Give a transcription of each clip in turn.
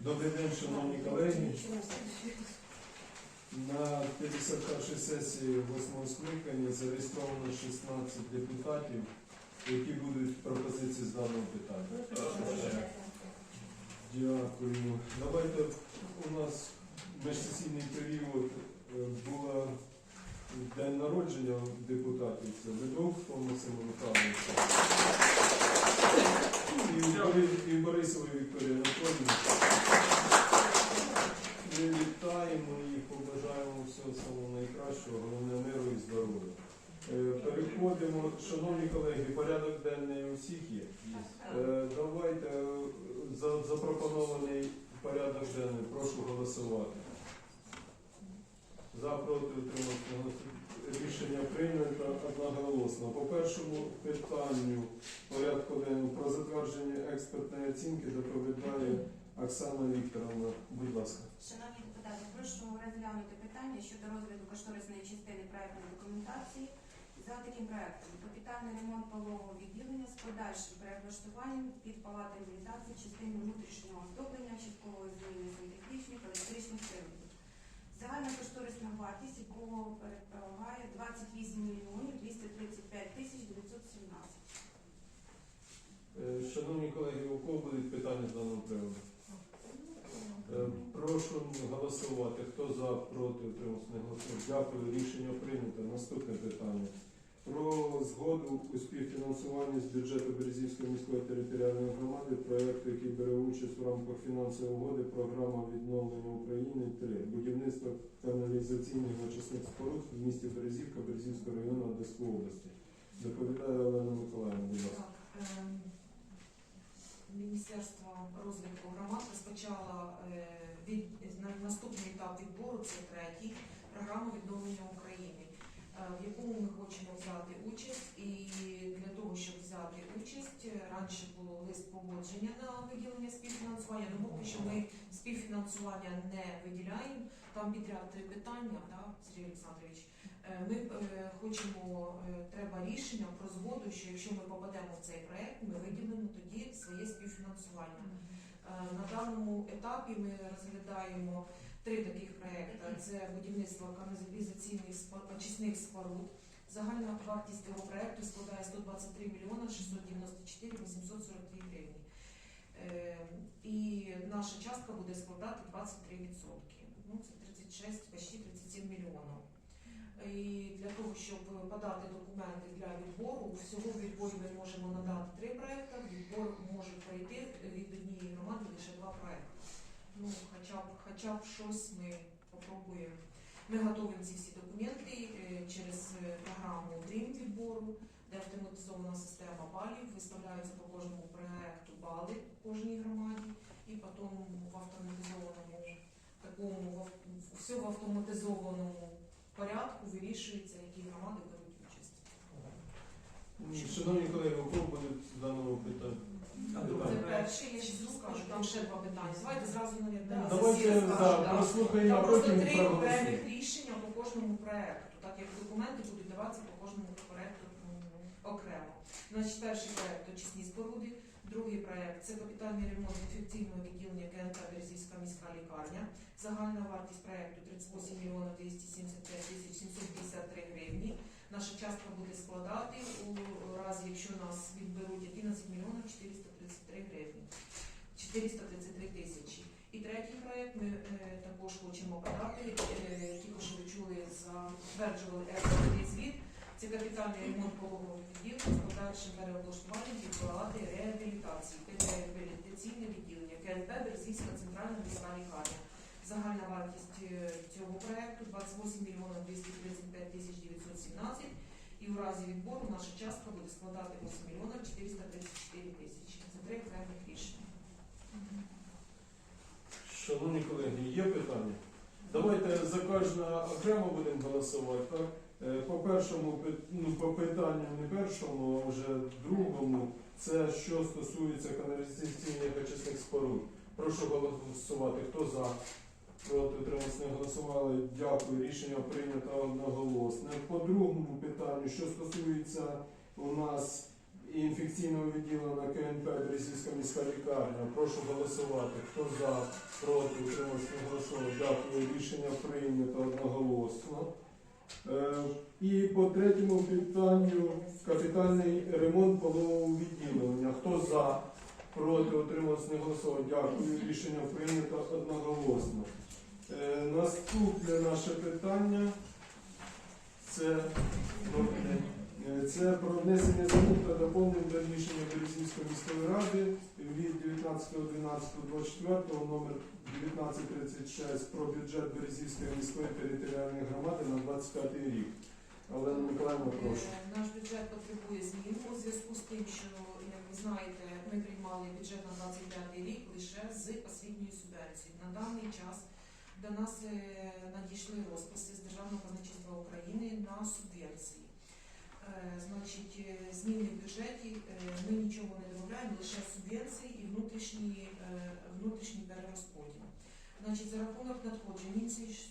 Добрий день, шановні колеги. На 51 сесії 8 скликання зареєстровано 16 депутатів, які будуть пропозиції з даного питання. Дякую. Давайте у нас міжсесійний період е, була день народження депутатів. Це Ледовського Максима Михайловича. І, Бори- і Борисової Вікторії Анатоліївни. Ми вітаємо і побажаємо всього самого найкращого, головне миру і здоров'я. Е, Переходимо, шановні колеги, порядок денний у всіх є. Е, Давайте е, за запропонований порядок денний. Прошу голосувати. За проти утримати рішення прийнято одноголосно. По першому питанню порядку денного про затвердження експертної оцінки доповідає Оксана Вікторовна. Будь ласка. Шановні депутати, прошу розглянути питання щодо розгляду кошторисної частини проектної документації за таким проектом. Капітальний ремонт пологового відділення з подальшим переблаштуванням під палати реабілітації частини внутрішнього оздоблення, часткової заміни сантехнічних, електричних приладів. Загальна кошторисна вартість якого передполагає 28 мільйонів 235 тисяч 917. Е, Шановні колеги, у кого будуть питання з даного приводу? Е, Прошу голосувати. Хто за, проти, утримався, не голосує. Дякую. Рішення прийнято. Наступне питання. Про згоду у співфінансуванні з бюджету Березівської міської територіальної громади проєкту, який бере участь в рамках фінансової угоди програма відновлення України 3. Будівництво каналізаційних очисних споруд в місті Березівка Березівського району Одеської області. Доповідає Олена Миколаївна, будь ласка. Ем, Міністерство розвитку громад розпочало е, від наступний етап відбору, це третій, програму відновлення України, е, в якому ми хочемо взяти участь. І для того, щоб взяти участь, е, раніше було лист погодження на виділення співфінансування. Ну поки що ми співфінансування не виділяємо. Там підряд три питання, да, Сергій Олександрович. Е, Ми е, хочемо, е, треба рішення про згоду, що якщо ми попадемо в цей проект, ми виділимо тоді своє співфінансування. Е, На даному етапі ми розглядаємо три таких проекти: це будівництво каналізаційних очисних споруд. Загальна вартість цього проекту складає 123 мільйона 694 842 гривні. Е, І наша частка буде складати 23%. Ну, це 36, почти 37 мільйонів. І для того, щоб подати документи для відбору, всього в відборі ми можемо надати три проекти. Відбор може пройти від однієї громади лише два проекти. Ну, хоча б, хоча б щось ми попробуємо. Ми готуємо ці всі документи е, через е, програму Dream відбору, де автоматизована система балів, виставляються по кожному проекту бали кожній громаді, і потім в автоматизованому такому все в автоматизованому порядку вирішується, які громади беруть участь. Шановні колеги, у кого даного питання? Це Питання? перше, я ще скажу, там ще два питання. Давайте зразу навіть на Давайте да, прослухаємо, а просто потім три проголосуємо. окремих рішення по кожному проекту, так як документи будуть даватися по кожному проекту м, окремо. Значить, перший проект очисні споруди, другий проект це капітальний ремонт інфекційного відділення КНК Березівська міська лікарня. Загальна вартість проекту 38 мільйонів 275 тисяч 753 гривні. Наша частка буде складати у разі, якщо нас відберуть 11 мільйонів 433 гривні. 433 тисячі. І третій проект ми е, також хочемо подати, е, що ви чули, затверджували експертний звіт. Це капітальний ремонт пологового відділення з подальшим переоблаштуванням від палати реабілітації, реабілітаційне відділення, КНП Березівська центральна міська лікарня. Загальна вартість е, цього проекту 28 мільйонів 235 тисяч 917 і у разі відбору наша частка буде складати 8 мільйонів 434 тисячі. Це три окремих рішення. Шановні колеги, є питання? Давайте за кожне окремо будемо голосувати. Так? Е, По першому ну, по питанню не першому, а вже другому, це що стосується каналізаційних очисних споруд. Прошу голосувати. Хто за? Проти утримався не голосували. Дякую. Рішення прийнято одноголосне. По другому питанню, що стосується у нас інфекційного відділення КНП Березівська міська лікарня. Прошу голосувати. Хто за, проти, утримався не голосував. Дякую. Рішення прийнято одноголосно. Е, І по третьому питанню капітальний ремонт полового відділення. Хто за, проти, утримався не голосував. Дякую. Рішення прийнято одноголосно. Е, Наступне наше питання це, е, це про внесення змін та доповнень до рішення Березівської міської ради від 19.12.24 номер 1936 про бюджет Березівської міської територіальної громади на 25 рік. Олена Миколаївна, прошу. Е, Наш бюджет потребує змін у зв'язку з тим, що, як ви знаєте, ми приймали бюджет на 25 рік з освітньої субвенції. На даний час до нас е, надійшли розписи з Державного казначейства України на субвенції. Е, Значить, е, зміни в бюджеті ми нічого не додаємо, лише субвенції і внутрішній, е, внутрішній перерозподіл. Значить, за рахунок надходжень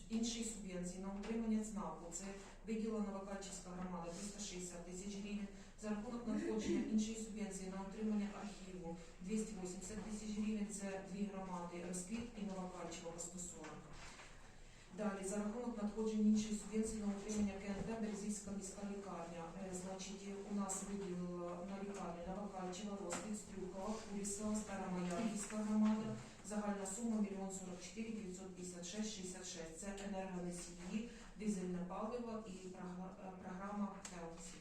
іншої, субвенції на утримання ЦНАПу, це виділа Новокальчівська громада 360 тисяч гривень. За рахунок надходження іншої субвенції на утримання архіву 280 тисяч гривень. Це дві громади Розквіт і Новокальчево по 140. Далі, за рахунок надходжень іншої субвенції на утримання КНП Березівська міська лікарня. Е, Значить, у нас виділила на лікарні Новокальчева, Розквіт, Стрюкова, Курісова, Стара Маярівська громада. Загальна сума 1 44 956 66. Це енергоносії, дизельне паливо і програ- програма Хелсі.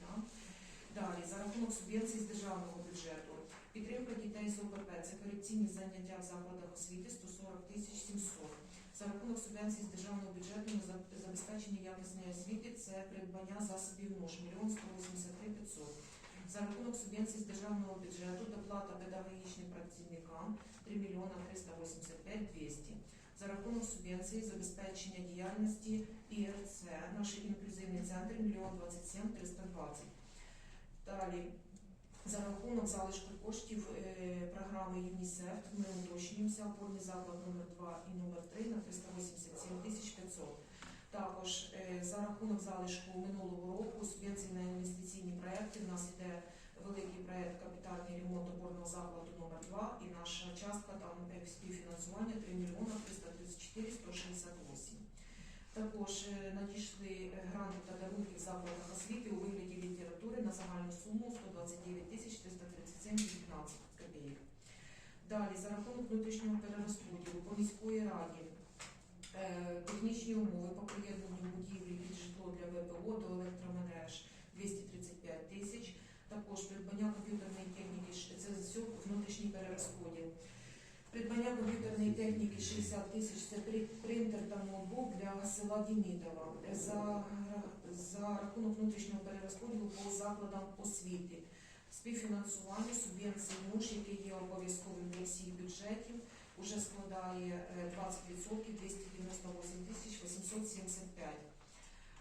Да? Далі, за рахунок субвенцій з державного бюджету. Підтримка дітей з ОПП – це корекційні заняття в закладах освіти 140 тисяч 700. За рахунок субвенцій з державного бюджету на забезпечення якісної освіти – це придбання засобів НОШ 1 183 500. За рахунок субвенцій з державного бюджету доплата педагогічним працівникам 3 мільйона 385 200. За рахунок субвенції забезпечення діяльності ІРЦ, наш інклюзивний центр 1 мільйон 27 320. Далі, за рахунок залишку коштів е, програми ЮНІСЕФ ми уточнюємося опорний заклад номер 2 і номер 3 на 387 тисяч 500. Також е, за рахунок залишку минулого року субвенції на інвестиційні проекти в нас йде великий проект капітальний ремонт опорного закладу номер 2 і наша частка там е, співфінансування 3 мільйона 334 168. Також е, надійшли е, гранти та дарунки в закладах освіти у вигляді літератури на загальну суму 129 тисяч 337 19 копійок. Далі, за рахунок внутрішнього перерозподілу по міської раді е, технічні умови по приєднанню будівлі під житло для ВПО до електромереж 235 тисяч. Також придбання комп'ютерної техніки це внутрішній перерозподіл. Придбання комп'ютерної 60 тисяч це принтер та ноутбук для села Дімітова. За, за рахунок внутрішнього перерозподілу по закладам освіти. Співфінансування субвенції МУШ, яке є обов'язковим для всіх бюджетів, уже складає е, 20% 298 тисяч 875.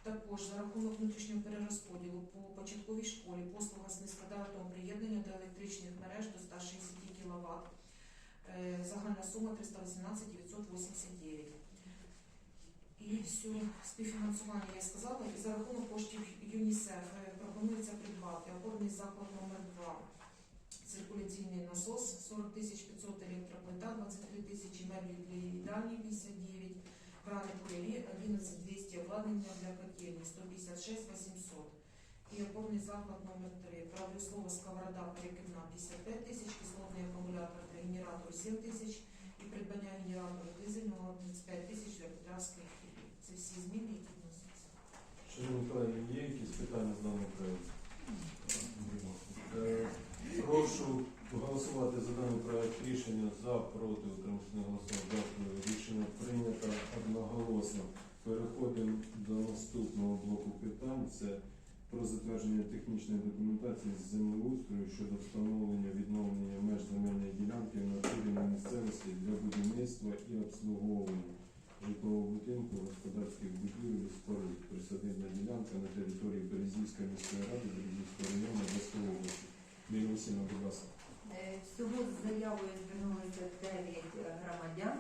Також за рахунок внутрішнього перерозподілу по початковій школі послуга з низькодартового приєднання до електричних мереж до 160 кВт. Загальна сума 318 989. І все, співфінансування я сказала. І за рахунок коштів ЮНІСЕФ е, пропонується придбати опорний заклад номер 2 циркуляційний насос 40 тисяч 500 електроплита, 23 тисячі меблі для їдальні 59, крани кулері 11 200 обладнання для котельні 156 800. І опорний заклад номер 3 промислова сковорода перекидна 55 тисяч, генератору 7 тисяч і придбання генератора дизельного 35 тисяч для Петравської філії. Це всі зміни, які вносяться. Шановні колеги, є якісь питання з даного проекту? Е, Прошу голосувати за даний проект рішення за, проти, голосував. Дякую. Рішення прийнято одноголосно. Переходимо до наступного блоку питань. Це про затвердження технічної документації з землеустрою щодо встановлення відновлення меж земельної ділянки в натурі на місцевості для будівництва і обслуговування житлового будинку, господарських будівель, і споруд, ділянка на території Березівської міської ради, Березівського району Одеської області. Лілія Васильівна, будь ласка. Е, Всього з заявою звернулися 9 громадян.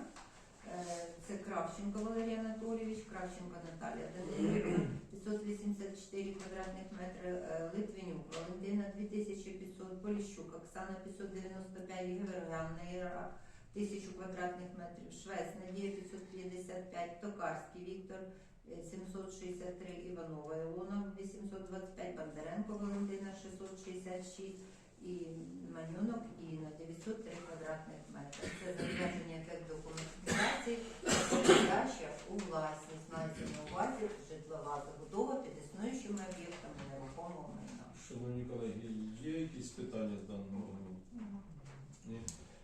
Е, Це Кравченко Валерій Анатолійович, Кравченко Наталія Данилівна, 584 квадратних метри, е, Литвинюк Валентина 2500, Поліщук Оксана 595, Євгенівна Іра 1000 квадратних метрів, Швець Надія 555, Токарський Віктор е, 763, Іванова Ілона 825, Бондаренко Валентина 666 і Манюнок і на 903 квадратних метри. Це затвердження як документації, передача у власність мається на увазі житлова забудова під існуючими об'єктами нерухомого майна. Шановні колеги, є якісь питання з даного? Ні.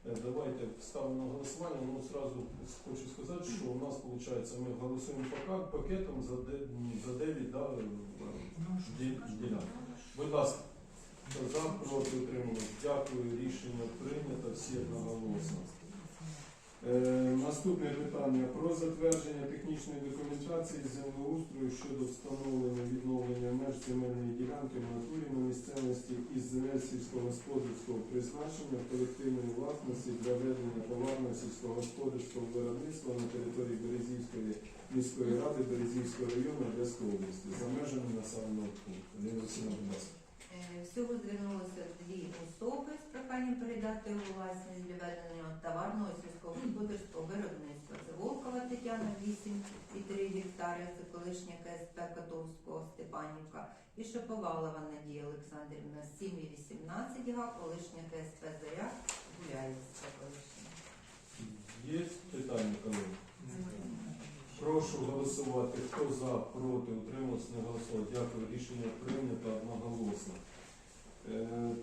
Е, Давайте ставимо на голосування. Ну, зразу хочу сказати, що у нас виходить, ми голосуємо пакетом за, де- за 9 да, е, ділянок. Будь ласка, за, проти утримались. Дякую, рішення прийнято, всі одноголосно. Е, наступне питання про затвердження технічної документації землеустрою щодо встановлення відновлення меж земельної ділянки в натурі на місцевості із земель сільськогосподарського призначення колективної власності для ведення товарного сільськогосподарського виробництва на території Березівської міської ради Березівського району Одеської області за межами населеного пункту. Е, Всього звернулося дві особи з проханням передати у власність для ведення товарного сільськогосподарського виробництва. Це Волкова Тетяна 8,3 гектари, це колишня КСП Котовського Степанівка, і Шаповалова Надія Олександрівна 7,18 га, колишня КСП Заря Гуляївська колишня. Є питання, колеги? Прошу голосувати. Хто за, проти, утримався, не голосував. Дякую. Рішення прийнято одноголосно. Е,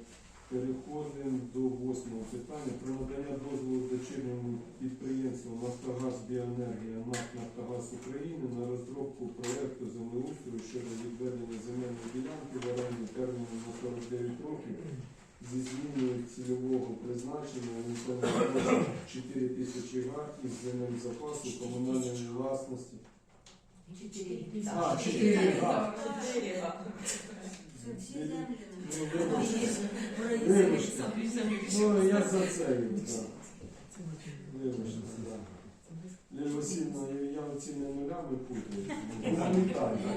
Переходимо до восьмого питання про надання дозволу дочірньому підприємству Нафтогаз Біоенергія НАК Нафтогаз України на розробку проекту землеустрою щодо відведення земельної ділянки в оренду терміном на 49 років зі зміною цільового призначення на 4 тисячі га із земель запасу комунальної власності. А, гектари. чотири га. Це всі землі. Ну, вибачте. Вибачте. Ну, я за це. так. Вибачте, так. Лілія я- я не нулями путаю. Гуманітарно.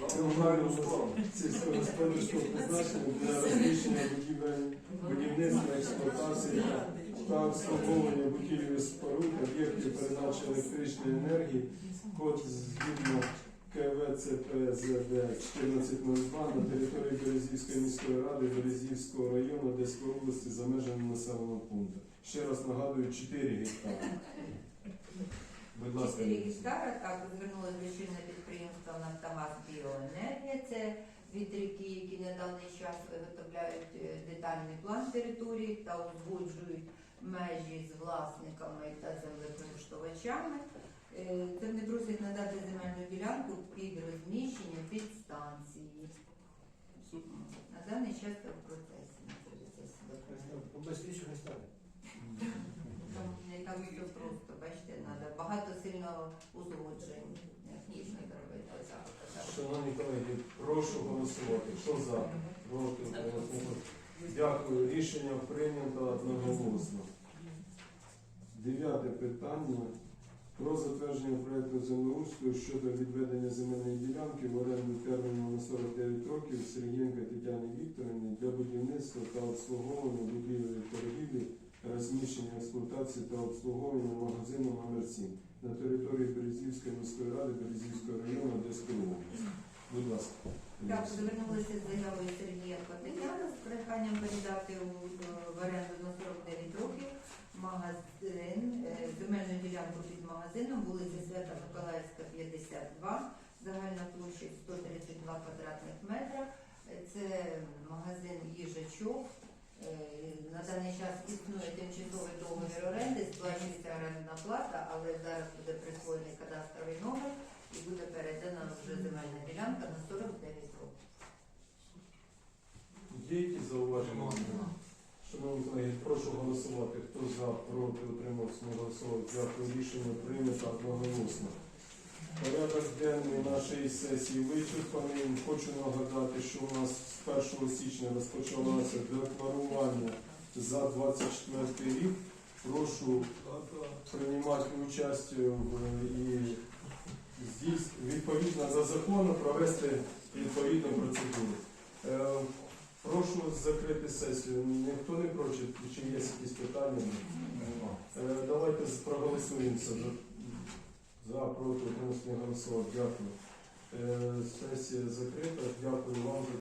Комунального сільськогосподарського призначення для розміщення будівель, будівництва, експлуатації та обслуговування будівель і споруд, об'єктів передачі електричної енергії, код згідно КВЦПЗД 1402 на території Березівської міської ради Березівського району Одеської області за межами населеного пункту. Ще раз нагадую, 4 гектари. Будь ласка, 4 Лілія. гектара також звернулося дочірне підприємство Нафтогаз Біоенергія. Це вітряки, які на даний час виготовляють е, детальний план території та узгоджують межі з власниками та землекористувачами. Е, Це вони просять надати земельну ділянку під розміщення підстанції. На даний час це в процесі не стане. Там не так все просто, бачите, треба багато сильно узгоджень, технічно зробити. так, так. Шановні колеги, прошу голосувати. Хто за? Проти? Дякую. Рішення прийнято одноголосно. Дев'яте питання. Про затвердження проекту землеустрою щодо відведення земельної ділянки в оренду терміну на 49 років Сергієнка Тетяни Вікторівни для будівництва та обслуговування будівель і торгівлі, розміщення експлуатації та обслуговування магазину номер 7 на території Березівської міської ради Березівського району Одеської області. Будь ласка. Так, звернулися з заявою Сергієнко Тетяна з проханням передати у, е, оренду на 49 років магазин, е, земельну ділянку під магазином, вулиця Свята Миколаївська, 52, загальна площа 132 квадратних метра. Це магазин їжачок. Е, На даний час існує тимчасовий договір оренди, орендна плата, але зараз буде присвоєний кадастровий номер і буде передана вже земельна ділянка на 49 років. Є якісь зауваження? Шановні колеги, прошу голосувати. Хто за, проти, утримався, не голосував. Дякую. Рішення прийнято одноголосно. Порядок денний нашої сесії вичерпаний. Хочу нагадати, що у нас з 1 січня розпочалося декларування за 24 рік Прошу приймати участь і здійс відповідно за законом провести відповідну процедуру. Е, Прошу закрити сесію. Ніхто не проти, чи є якісь питання? Е, Давайте проголосуємося за, за проти, не. Дякую. Е, Сесія закрита. Дякую вам за